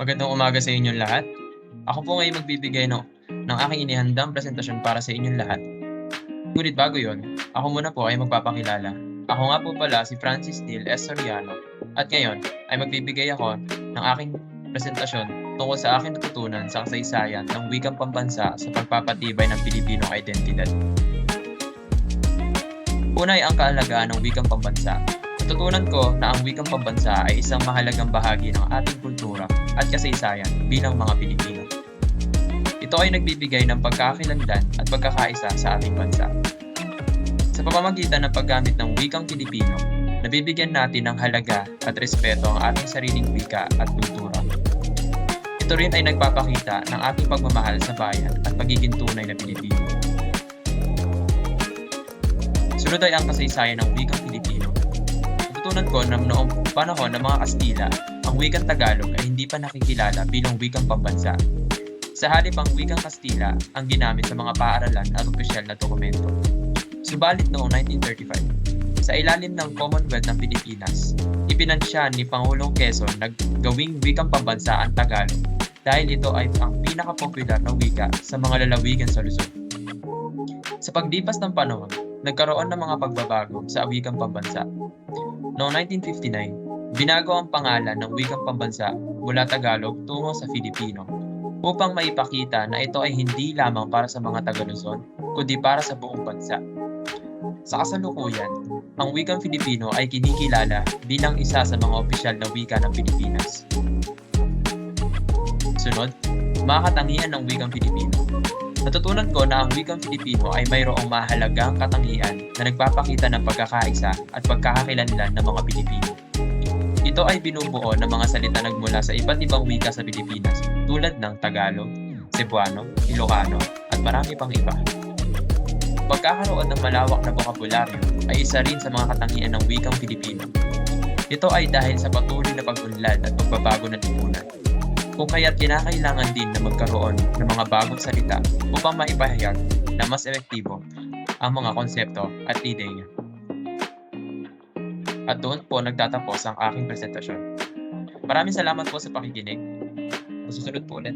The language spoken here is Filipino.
Magandang umaga sa inyong lahat. Ako po ngayon magbibigay no, ng aking inihandang presentasyon para sa inyong lahat. Ngunit bago yon, ako muna po ay magpapakilala. Ako nga po pala si Francis Neil S. Soriano at ngayon ay magbibigay ako ng aking presentasyon tungkol sa aking natutunan sa kasaysayan ng wikang pambansa sa pagpapatibay ng Pilipinong identidad. Una ay ang kaalagaan ng wikang pambansa Natutunan ko na ang wikang pambansa ay isang mahalagang bahagi ng ating kultura at kasaysayan bilang mga Pilipino. Ito ay nagbibigay ng pagkakakilanlan at pagkakaisa sa ating bansa. Sa pamamagitan ng paggamit ng wikang Pilipino, nabibigyan natin ng halaga at respeto ang ating sariling wika at kultura. Ito rin ay nagpapakita ng ating pagmamahal sa bayan at pagiging tunay na Pilipino. Sunod ay ang kasaysayan ng wikang Pilipino natutunan ko na noong panahon ng mga Kastila, ang wikang Tagalog ay hindi pa nakikilala bilang wikang pambansa. Sa halip ang wikang Kastila ang ginamit sa mga paaralan at opisyal na dokumento. Subalit noong 1935, sa ilalim ng Commonwealth ng Pilipinas, ipinansya ni Pangulong Quezon na gawing wikang pambansa ang Tagalog dahil ito ay ang pinakapopular na wika sa mga lalawigan sa Luzon. Sa paglipas ng panahon, nagkaroon ng mga pagbabago sa wikang pambansa Noong 1959, binago ang pangalan ng wikang pambansa mula Tagalog tungo sa Filipino upang maipakita na ito ay hindi lamang para sa mga Tagaluzon, kundi para sa buong bansa. Sa kasalukuyan, ang wikang Filipino ay kinikilala bilang isa sa mga opisyal na wika ng Pilipinas. Sunod, mga katangian ng wikang Filipino. Natutunan ko na ang wikang Filipino ay mayroong mahalagang katangian na nagpapakita ng pagkakaisa at pagkakakilanlan ng mga Pilipino. Ito ay binubuo ng mga salita nagmula sa iba't ibang wika sa Pilipinas tulad ng Tagalog, Cebuano, Ilocano, at marami pang iba. Pagkakaroon ng malawak na bokabularyo ay isa rin sa mga katangian ng wikang Filipino. Ito ay dahil sa patuloy na pag-unlad at pagbabago ng lipunan kung kaya't kinakailangan din na magkaroon ng mga bagong salita upang maipahayag na mas epektibo ang mga konsepto at ideya. At doon po nagtatapos ang aking presentasyon. Maraming salamat po sa pakikinig. Masusunod po ulit.